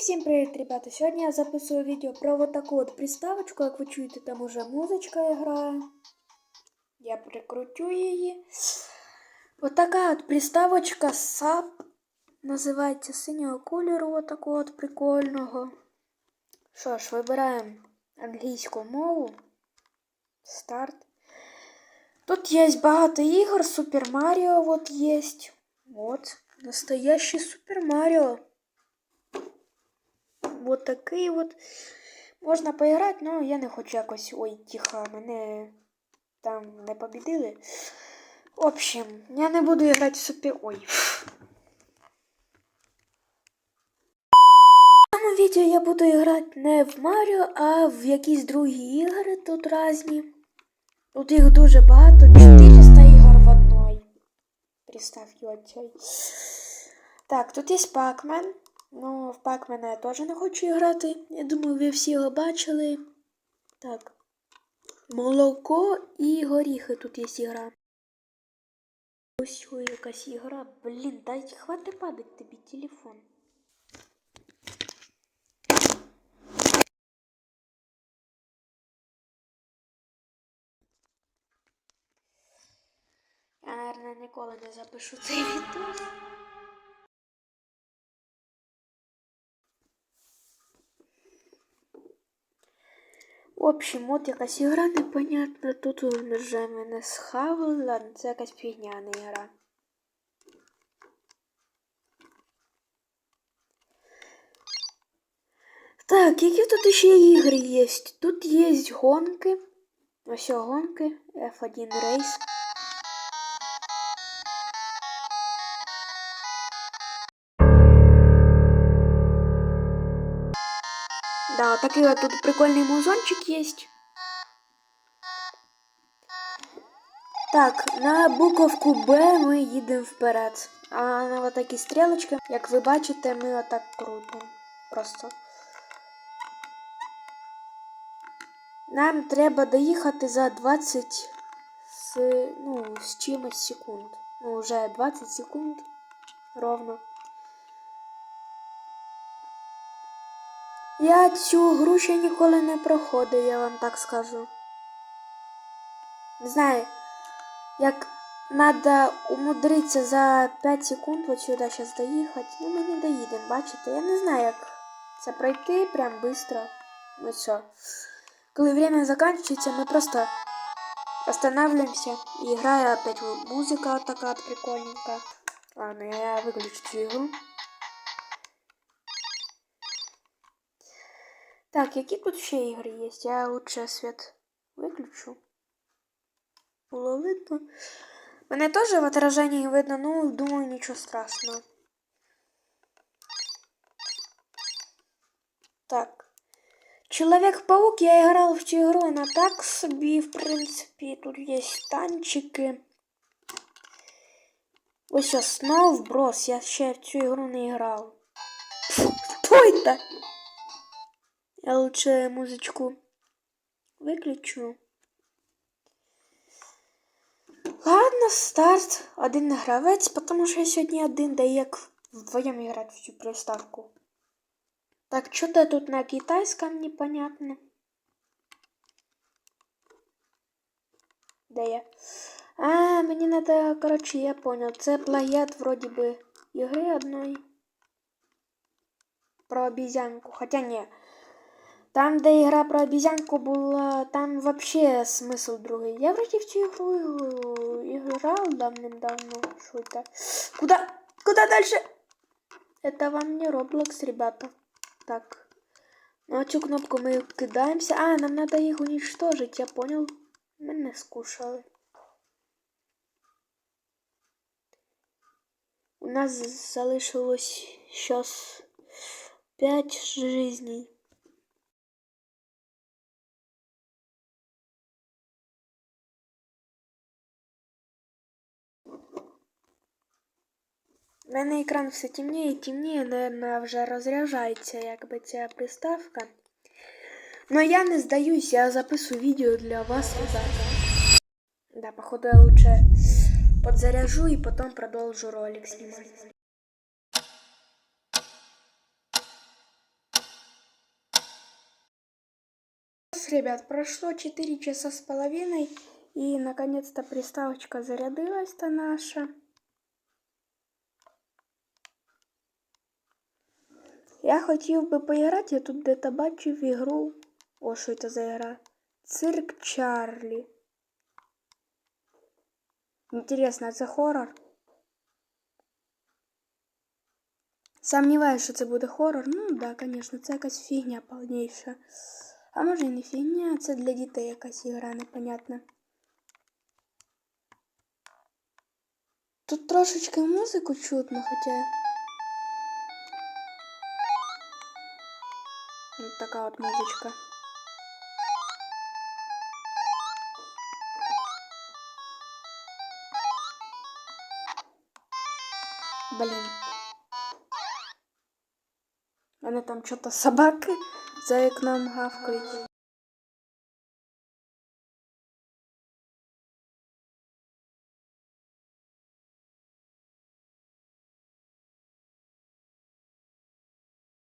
всім привіт, ребята! Сьогодні я записую відео про вот таку от приставочку, як ви чуєте, там уже музичка грає. Я прикрутю її. Вот така от приставочка SAP. Називається синього кольору, вот такого от прикольного. Що ж, вибираємо англійську мову. Старт. Тут є багато ігор, Супер Маріо вот є. Вот, настоящий Супер Маріо. Вот такий от. Можна поіграти, але я не хочу якось. Ой, тихо, мене там не побідили. В общем, я не буду грати в супер. Ой. В цьому відео я буду грати не в Маріо, а в якісь другі ігри тут різні. Тут їх дуже багато. 400 ігор в одной. Представь, йотей. Так, тут є Pac-Man. Ну, в Pac-Man я теж не хочу грати. Я думаю, ви всі його бачили. Так. Молоко і горіхи тут є ігра. Ось ой, якась ігра. Блін, дай хвати падать тобі телефон. Я, наверное, ніколи не запишу цей відео. Общем, от якась ігра непонятна. Тут вже мене схавали. Ладно, це якась фігня, не ігра. Так, які тут ще ігри є? Тут є гонки. Ось гонки. F1 рейс. Да, такий вот тут прикольний музончик есть. Так, на буковку Б ми їдемо вперед. А на вот такі стрілочки, як ви бачите, ми отак крутимо. Просто. Нам треба доїхати за 20 з, ну, з чимось секунд. Ну, вже 20 секунд ровно. Я цю гру ще ніколи не проходив, я вам так скажу. Не знаю, як треба умудритися за 5 секунд от сюди зараз доїхати. Ну ми не доїдемо, бачите? Я не знаю, як це пройти прям швидко. Ну все. Коли время закінчується, ми просто останавливаемся і грає опять музика така прикольненька. Ладно, я виключу цю Так, які тут ще ігри є? Я лучше світ виключу. Було видно. Мене теж в отраженні видно, ну, думаю, нічого страшного. Так. Человек-паук, я играл в цю ігру, вона так собі, в принципі, тут є танчики. Ось основ брос, я ще в цю ігру не грав. Что это? Я лучше музычку выключу. Ладно, старт. Один гравець, потому що я сьогодні один, да як вдвоєм грати в цю приставку. Так, что-то тут на китайском непонятно. Да я. А, мені надо, короче, я понял. Це плагіат вроде бы ігри одної. Про обезьянку. Хотя не. Там, де ігра про обезьянку була, там вообще смисл другий. Я вроде в цю ігру играл давным-давно. Что это? Куда? Куда дальше? Это вам не Roblox, ребята. Так. Ну, цю кнопку мы кидаемся. А, нам надо их уничтожить, я понял. Мене скушали. У нас залишилось сейчас 5 жизней. У мене екран все темніє і темніє, наверное, вже розряджається якби ця приставка. Но я не здаюсь, я записую відео для вас завтра. Да, походу я лучше подзаряжу и потом продолжу ролик снимать. ребят, прошло 4 часа с половиной, и наконец-то приставочка зарядилась-то наша. Я хотів би поіграти, я тут де-то бачив ігру. О, що це за ігра? Цирк Чарлі. Інтересно, а це хоррор? Сомневаюсь, що це буде хоррор. Ну, да, конечно, це якась фігня повніша. А може і не фігня, це для дітей якась ігра непонятна. Тут трошечки музику чутно, хоча. Така от музичка. Блін. Мене там что-то собаки за вікном гавкають.